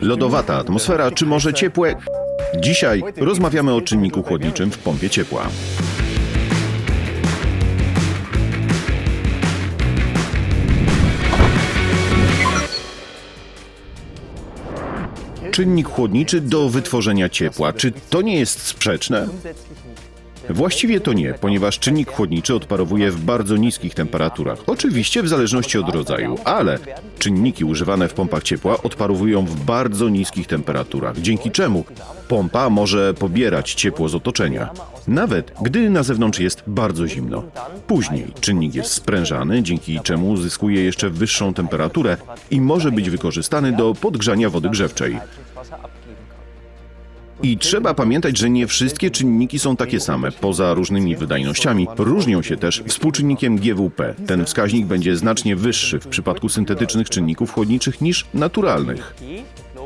Lodowata atmosfera, czy może ciepłe? Dzisiaj rozmawiamy o czynniku chłodniczym w pompie ciepła. Czynnik chłodniczy do wytworzenia ciepła. Czy to nie jest sprzeczne? Właściwie to nie, ponieważ czynnik chłodniczy odparowuje w bardzo niskich temperaturach. Oczywiście w zależności od rodzaju, ale czynniki używane w pompach ciepła odparowują w bardzo niskich temperaturach, dzięki czemu pompa może pobierać ciepło z otoczenia, nawet gdy na zewnątrz jest bardzo zimno. Później czynnik jest sprężany, dzięki czemu uzyskuje jeszcze wyższą temperaturę i może być wykorzystany do podgrzania wody grzewczej. I trzeba pamiętać, że nie wszystkie czynniki są takie same. Poza różnymi wydajnościami, różnią się też współczynnikiem GWP. Ten wskaźnik będzie znacznie wyższy w przypadku syntetycznych czynników chłodniczych niż naturalnych.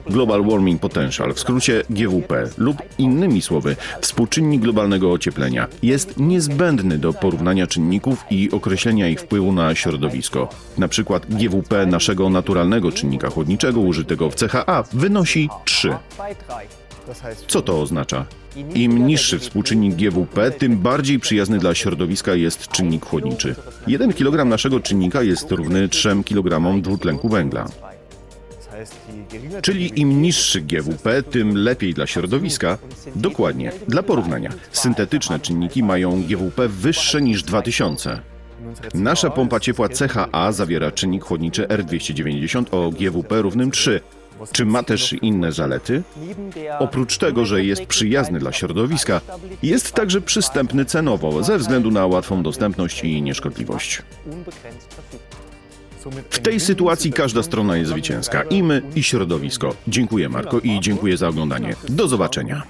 Global Warming Potential, w skrócie GWP, lub innymi słowy, współczynnik globalnego ocieplenia, jest niezbędny do porównania czynników i określenia ich wpływu na środowisko. Na przykład GWP naszego naturalnego czynnika chłodniczego użytego w CHA wynosi 3. Co to oznacza? Im niższy współczynnik GWP, tym bardziej przyjazny dla środowiska jest czynnik chłodniczy. 1 kg naszego czynnika jest równy 3 kg dwutlenku węgla. Czyli im niższy GWP, tym lepiej dla środowiska. Dokładnie. Dla porównania, syntetyczne czynniki mają GWP wyższe niż 2000. Nasza pompa ciepła CHA zawiera czynnik chłodniczy R290 o GWP równym 3. Czy ma też inne zalety? Oprócz tego, że jest przyjazny dla środowiska, jest także przystępny cenowo ze względu na łatwą dostępność i nieszkodliwość. W tej sytuacji każda strona jest zwycięska. I my, i środowisko. Dziękuję Marko i dziękuję za oglądanie. Do zobaczenia.